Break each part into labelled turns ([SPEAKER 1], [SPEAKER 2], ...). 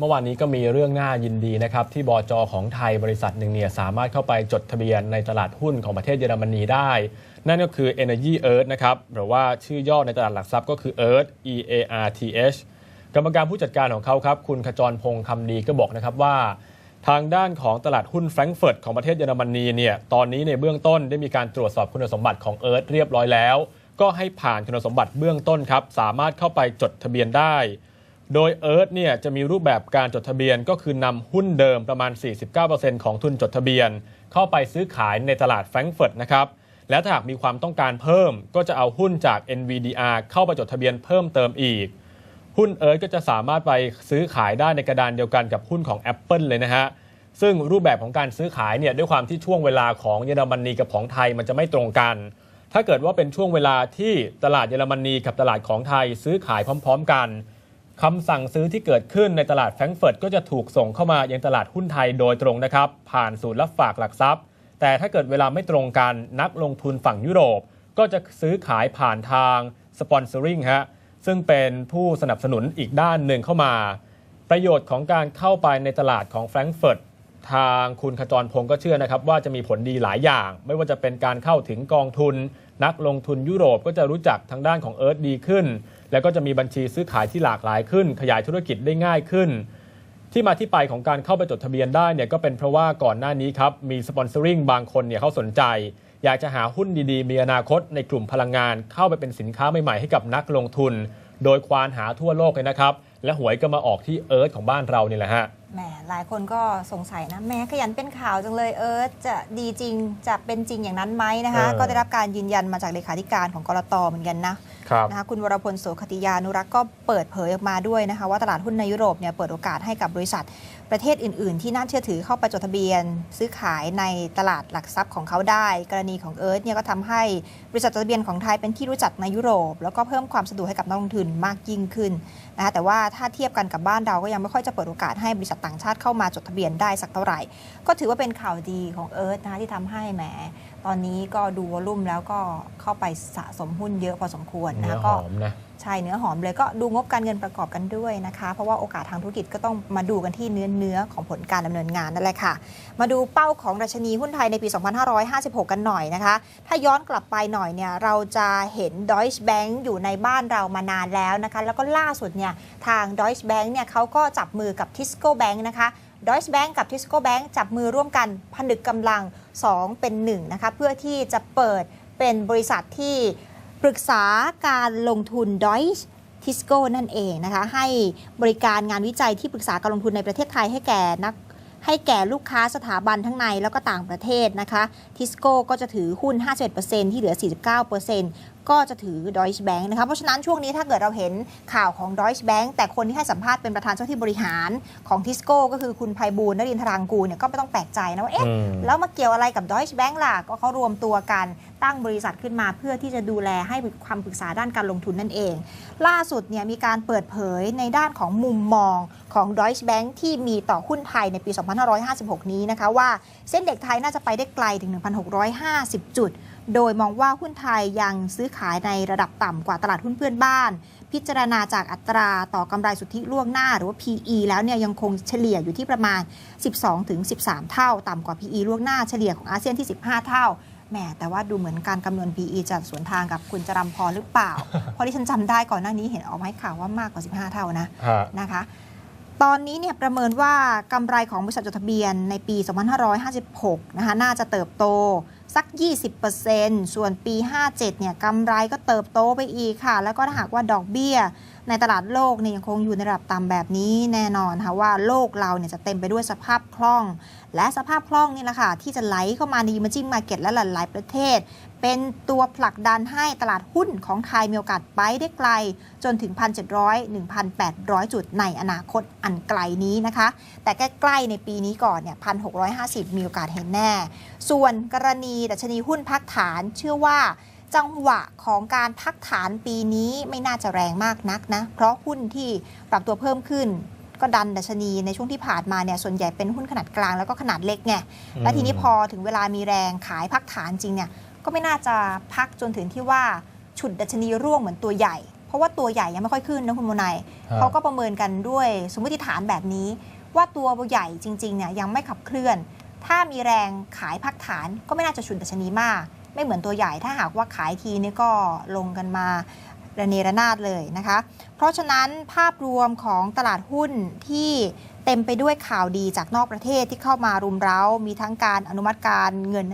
[SPEAKER 1] เมื่อวานนี้ก็มีเรื่องน่ายินดีนะครับ ที่บจของไทยบริษัทหนึ่งเนี่ยสามารถเข้าไปจดทะเบียนในตลาดหุ้นของประเทศเยอรมนีได้ นั่นก็คือ Energy Earth นะครับ หรือว่าชื่อย่อในตลาดหลักทรัพย์ก็คือ Earth E A R T H กรรมการผู้จัดการของเขาครับ คุณขจรพงษ์คำดีก็บอกนะครับว่า ทางด้านของตลาดหุ้นแฟรงก์เฟิร์ตของประเทศเยอรมนีเนี่ยตอนนี้ในเบื้องต้นได้มีการตรวจสอบคุณสมบัติของเอิร์ธเรียบร้อยแล้ว ก็ให้ผ่านคุณสมบัติเบื้องต้นครับสามารถเข้าไปจดทะเบียนได้ โดยเอิร์ธเนี่ยจะมีรูปแบบการจดทะเบียนก็คือนำหุ้นเดิมประมาณ 49%ของทุนจดทะเบียน เข้าไปซื้อขายในตลาดแฟรงก์เฟิร์ตนะครับและถ้าหากมีความต้องการเพิ่ม ก็จะเอาหุ้นจาก NVDR เข้าไปจดทะเบียนเพิ่มเติมอีก หุ้นเอิร์ธก็จะสามารถไปซื้อขายได้ในกระดานเดียวกันกับหุ้นของ Apple เลยนะฮะซึ่งรูปแบบของการซื้อขายเนี่ยด้วยความที่ช่วงเวลาของเยอรมนีกับของไทยมันจะไม่ตรงกัน ถ้าเกิดว่าเป็นช่วงเวลาที่ตลาดเยอรมนีกับตลาดของไทยซื้อขายพร้อม ๆ กัน คำสั่งซื้อที่เกิดขึ้นในตลาดแฟรงก์เฟิร์ตก็จะถูกส่งเข้ามายังตลาดหุ้นไทยโดยตรงนะครับ ผ่านศูนย์รับฝากหลักทรัพย์ แต่ถ้าเกิดเวลาไม่ตรงกันนักลงทุนฝั่งยุโรป ก็จะซื้อขายผ่านทางสปอนเซอริงฮะซึ่งเป็นผู้สนับสนุนอีกด้านหนึ่งเข้ามา ประโยชน์ของการเข้าไปในตลาดของแฟรงก์เฟิร์ตทางคุณขจรพงศ์ก็เชื่อนะครับว่าจะมีผลดีหลายอย่าง ไม่ว่าจะเป็นการเข้าถึงกองทุน นักลงทุนยุโรปก็จะรู้จักทางด้านของเอิร์ธดีขึ้น แล้วก็จะมีบัญชีซื้อขายที่หลากหลายขึ้น ขยายธุรกิจได้ง่ายขึ้น ที่มาที่ไปของการเข้าไปจดทะเบียนได้เนี่ยก็เป็นเพราะว่าก่อนหน้านี้ครับมีสปอนเซอริงบางคนเนี่ยเขาสนใจ อยากจะหาหุ้นดีๆ มีอนาคตในกลุ่มพลังงาน เข้าไปเป็นสินค้าใหม่ๆให้กับนักลงทุน โดยควานหาทั่วโลกเลยนะครับ และหวยก็มาออกที่เอิร์ธของบ้านเรานี่แหละฮะ
[SPEAKER 2] แหมหลายคนก็สงสัยนะแม้ขยันเป็นข่าวจังเลยเอิร์ธจะดีจริงจะเป็นจริงอย่างนั้นไหมนะคะ
[SPEAKER 1] เออ
[SPEAKER 2] ก็ได้รับการยืนยันมาจากเลขาธิการของกรตเหมือนกันนะครับ นะคะคุณวรพลโสคติยานุรักษ์ก็เปิดเผยออกมาด้วยนะคะว่าตลาดหุ้นในยุโรปเนี่ยเปิดโอกาสให้กับบริษัทประเทศอื่น ๆ ที่น่าเชื่อถือเข้าไปจดทะเบียน ซื้อขายในตลาดหลักทรัพย์ของเขาได้ กรณีของเอิร์ธเนี่ยก็ทำให้บริษัทจดทะเบียนของไทยเป็นที่รู้จักในยุโรป แล้วก็เพิ่มความสะดวกให้กับนักลงทุนมากยิ่งขึ้นนะคะแต่ว่าถ้าเทียบกันกับบ้านเราก็ยังไม่ค่อยจะเปิดโอกาสให้บริษัทต่างชาติเข้ามาจดทะเบียนได้สักเท่าไหร่ ก็ถือว่าเป็นข่าวดีของเอิร์ธนะคะที่ทำให้แหมตอนนี้ก็ดูวอลุ่มแล้วก็เข้าไปสะสมหุ้นเยอะพอสมควร
[SPEAKER 1] เนื้
[SPEAKER 2] นะ
[SPEAKER 1] อ
[SPEAKER 2] คะ
[SPEAKER 1] ห
[SPEAKER 2] ก็
[SPEAKER 1] อมนะ
[SPEAKER 2] ใช่เนื้อหอมเลยก็ดูงบการเงินประกอบกันด้วยนะคะ เพราะว่าโอกาสทางธุรกิจก็ต้องมาดูกันที่เนื้อเนื้อของผลการดำเนินงานนั่นแหละค่ะ มาดูเป้าของดัชนีหุ้นไทยในปี 2556 กันหน่อยนะคะ ถ้าย้อนกลับไปหน่อยเนี่ยเราจะเห็น Deutsche Bank อยู่ในบ้านเรามานานแล้วนะคะ แล้วก็ล่าสุดเนี่ยทาง Deutsche Bank เนี่ยเขาก็จับมือกับ Tisco Bank นะคะ Deutsche Bank กับ Tisco Bank จับมือร่วมกันผนึกกำลัง 2 เป็น1นะคะเพื่อที่จะเปิดเป็นบริษัทที่ปรึกษาการลงทุน Deutsche ทิสโก้นั่นเองนะคะให้บริการงานวิจัยที่ปรึกษาการลงทุนในประเทศไทยให้แก่นักให้แก่ลูกค้าสถาบันทั้งในแล้วก็ต่างประเทศนะคะ ทิสโก้ก็จะถือหุ้น 51%ที่เหลือ 49% ก็จะถือ Deutsche Bank นะคะเพราะฉะนั้นช่วงนี้ถ้าเกิดเราเห็นข่าวของ Deutsche Bank แต่คนที่ให้สัมภาษณ์เป็นประธานเจ้าที่บริหารของทิสโก้ก็คือคุณไพบูลย์นรินทรางกูลเนี่ยก็ไม่ต้องแปลกใจนะว่าเอ๊ะ
[SPEAKER 1] อืม
[SPEAKER 2] แล้วมาเกี่ยวอะไรกับ Deutsche Bank ล่ะก็เขารวมตัวกันตั้งบริษัทขึ้นมาเพื่อที่จะดูแลให้ความปรึกษาด้านการลงทุนนั่นเอง ล่าสุดเนี่ยมีการเปิดเผยในด้านของมุมมองของ Deutsche Bank ที่มีต่อหุ้นไทยในปี 2556 นี้นะคะว่าเส้นเด็กไทยน่าจะไปได้ไกลถึง 1,650 จุด โดยมองว่าหุ้นไทยยังซื้อขายในระดับต่ำกว่าตลาดหุ้นเพื่อนบ้าน พิจารณาจากอัตราต่อกำไรสุทธิล่วงหน้าหรือว่า PE แล้วเนี่ยยังคงเฉลี่ยอยู่ที่ประมาณ 12-13 เท่า ต่ำกว่า PE ล่วงหน้าเฉลี่ยของอาเซียนที่ 15 เท่าแหมแต่ว่าดูเหมือนการคำนวณ PE จะสวนทางกับคุณจรัมพรหรือเปล่า เพราะที่ฉันจำได้ก่อนหน้านี้เห็นออกมาให้ข่าวว่ามากกว่า 15 เท่านะ
[SPEAKER 1] ฮะ
[SPEAKER 2] นะคะ ตอนนี้เนี่ยประเมินว่ากำไรของบริษัทจดทะเบียนในปี 2556 นะคะน่าจะเติบโต สัก 20%ส่วนปี 57 เนี่ยกำไรก็เติบโตไปอีกค่ะ แล้วก็ถ้าหากว่าดอกเบี้ย ในตลาดโลกเนี่ยยังคงอยู่ในระดับต่ำแบบนี้แน่นอนค่ะว่าโลกเราเนี่ยจะเต็มไปด้วยสภาพคล่อง และสภาพคล่องนี่แหละค่ะที่จะไหลเข้ามาใน emerging market และหลายๆประเทศ เป็นตัวผลักดันให้ตลาดหุ้นของไทยมีโอกาสไปได้ไกล จนถึง 1,700 1,800 จุดในอนาคตอันไกลนี้นะคะ แต่ใกล้ๆในปีนี้ก่อนเนี่ย 1,650 มีโอกาสเห็นแน่ ส่วนกรณีดัชนีหุ้นพักฐานเชื่อว่าจังหวะของการพักฐานปีนี้ไม่น่าจะแรงมากนักนะ เพราะหุ้นที่ปรับตัวเพิ่มขึ้นก็ดันดัชนีในช่วงที่ผ่านมาเนี่ยส่วนใหญ่เป็นหุ้นขนาดกลางแล้วก็ขนาดเล็กไง และทีนี้พอถึงเวลามีแรงขายพักฐานจริงเนี่ย ก็ไม่น่าจะพักจนถึงที่ว่าฉุดดัชนีร่วงเหมือนตัวใหญ่ เพราะว่าตัวใหญ่ยังไม่ค่อยขึ้นนะคุณโมนาย
[SPEAKER 1] ฮะ
[SPEAKER 2] เขาก็ประเมินกันด้วยสมมติฐานแบบนี้ ว่าตัวใหญ่จริงๆเนี่ยยังไม่ขับเคลื่อน ถ้ามีแรงขายพักฐานก็ไม่น่าจะฉุนดัชนีมาก ไม่เหมือนตัวใหญ่ถ้าหากว่าขายทีนี่ก็ลงกันมาระเนระนาดเลยนะคะ เพราะฉะนั้นภาพรวมของตลาดหุ้นที่เต็มไปด้วยข่าวดีจากนอกประเทศที่เข้ามารุมเร้า มีทั้งการอนุมัติการเงิน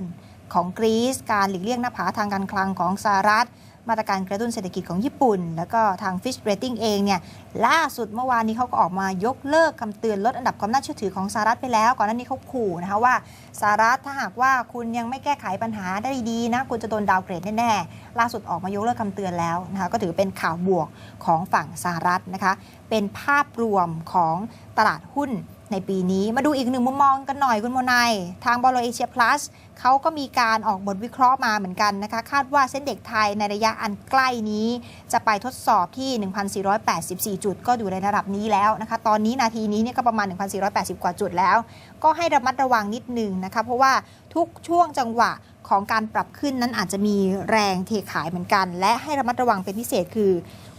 [SPEAKER 2] ของกรีซ การหลีกเลี่ยงหน้าผาทางการคลังของสหรัฐ มาตรการกระตุ้นเศรษฐกิจของญี่ปุ่น แล้วก็ทาง Fish Rating เองเนี่ยล่าสุดเมื่อวานนี้เขาก็ออกมายกเลิกคำเตือนลดอันดับความน่าเชื่อถือของสหรัฐไปแล้ว ก่อนหน้านี้เขาขู่นะคะว่าสหรัฐถ้าหากว่าคุณยังไม่แก้ไขปัญหาได้ดีนะคุณจะโดนดาวเกรดแน่ๆล่าสุดออกมายกเลิกคำเตือนแล้วนะคะก็ถือเป็นข่าวบวกของฝั่งสหรัฐนะคะเป็นภาพรวมของตลาดหุ้น ในปีนี้มาดูอีกหนึ่งมุมมองกันหน่อยคุณโมนายทางบอลเอเชียพลัสเขาก็มีการออกบทวิเคราะห์มาเหมือนกันนะคะ คาดว่าเส้นเด็กไทยในระยะอันใกล้นี้ จะไปทดสอบที่ 1,484 จุด ก็อยู่ในระดับนี้แล้วนะคะ ตอนนี้นาทีนี้เนี่ยก็ประมาณ 1,480 กว่าจุดแล้ว ก็ให้ระมัดระวังนิดนึงนะคะ เพราะว่าทุกช่วงจังหวะของการปรับขึ้นนั้นอาจจะมีแรงเทขายเหมือนกัน และให้ระมัดระวังเป็นพิเศษคือ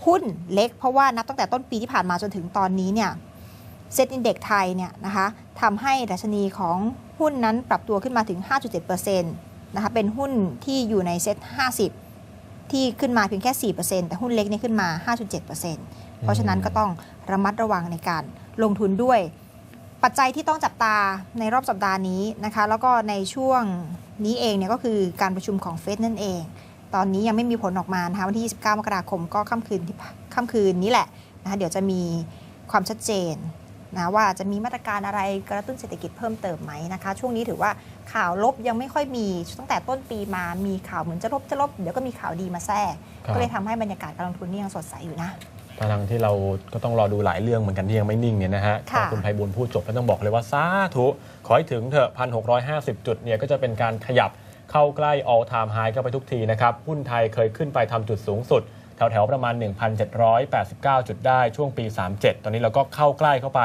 [SPEAKER 2] หุ้นเล็ก เพราะว่านับตั้งแต่ต้นปีที่ผ่านมาจนถึงตอนนี้เนี่ย เซ็ตอินเด็กไทยเนี่ยนะคะทำให้ดัชนีของหุ้นนั้นปรับตัวขึ้นมาถึง 5.7%นะคะเป็นหุ้นที่อยู่ในเซ็ต50 ที่ขึ้นมาเพียงแค่ 4%แต่หุ้นเล็กเนี่ยขึ้นมา 5.7%เพราะฉะนั้นก็ต้องระมัดระวังในการลงทุนด้วย ปัจจัยที่ต้องจับตาในรอบสัปดาห์นี้นะคะ แล้วก็ในช่วงนี้เองเนี่ยก็คือการประชุมของเฟดนั่นเอง ตอนนี้ยังไม่มีผลออกมานะคะวันที่ 29 มกราคมก็ค่ำคืนที่ค่ำคืนนี้แหละนะคะเดี๋ยวจะมีความชัดเจน นะว่าจะมีมาตรการอะไรกระตุ้นเศรษฐกิจเพิ่มเติมไหมนะคะ ช่วงนี้ถือว่าข่าวลบยังไม่ค่อยมีตั้งแต่ต้นปีมามีข่าวเหมือนจะลบจะลบ เดี๋ยวก็มีข่าวดีมาแทรก
[SPEAKER 1] ครับ
[SPEAKER 2] ก็เลยทำให้บรรยากาศการลงทุนนี่ยังสดใสอยู่นะ
[SPEAKER 1] ทั้งที่เราก็ต้องรอดูหลายเรื่องเหมือนกันที่ยังไม่นิ่งเนี่ยนะฮะ
[SPEAKER 2] ค่ะ
[SPEAKER 1] พอคุณไพบุญพูดจบแล้วต้องบอกเลยว่าสาธุขอให้ถึงเถอะ1,650จุดเนี่ยก็จะเป็นการขยับเข้าใกล้ all time high เข้าไปทุกทีนะครับหุ้นไทยเคยขึ้นไปทำจุดสูงสุด แถวๆ ประมาณ 1,789 จุดได้ช่วงปี 37 ตอนนี้เราก็เข้าใกล้เข้าไป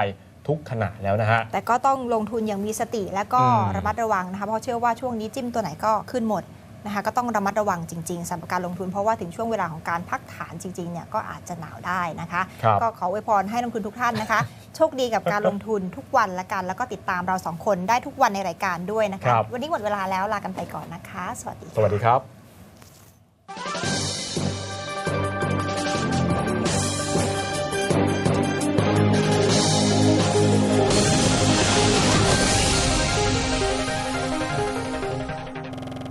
[SPEAKER 1] ทุกขณะแล้วนะฮะ
[SPEAKER 2] แต่ก็ต้องลงทุนอย่างมีสติและก็
[SPEAKER 1] อืม
[SPEAKER 2] ระมัดระวังนะคะ เพราะเชื่อว่าช่วงนี้จิ้มตัวไหนก็ขึ้นหมดนะคะก็ต้องระมัดระวังจริง ๆสำหรับการลงทุนเพราะว่าถึงช่วงเวลาของการพักฐานจริงๆเนี่ยก็อาจจะหนาวได้นะคะ
[SPEAKER 1] ครับ
[SPEAKER 2] ก็ขออวยพรให้นักลงทุนทุกท่านนะคะ โชคดีกับการลงทุนทุกวันละกันแล้วก็ติดตามเราสองคนได้ทุกวันในรายการด้วยนะ
[SPEAKER 1] ครั
[SPEAKER 2] คะ
[SPEAKER 1] บ
[SPEAKER 2] วันนี้หมดเวลาแล้วลากันไปก่อนนะคะ สวัสดี
[SPEAKER 1] ส
[SPEAKER 2] ค่ะ
[SPEAKER 1] วัสดีครับ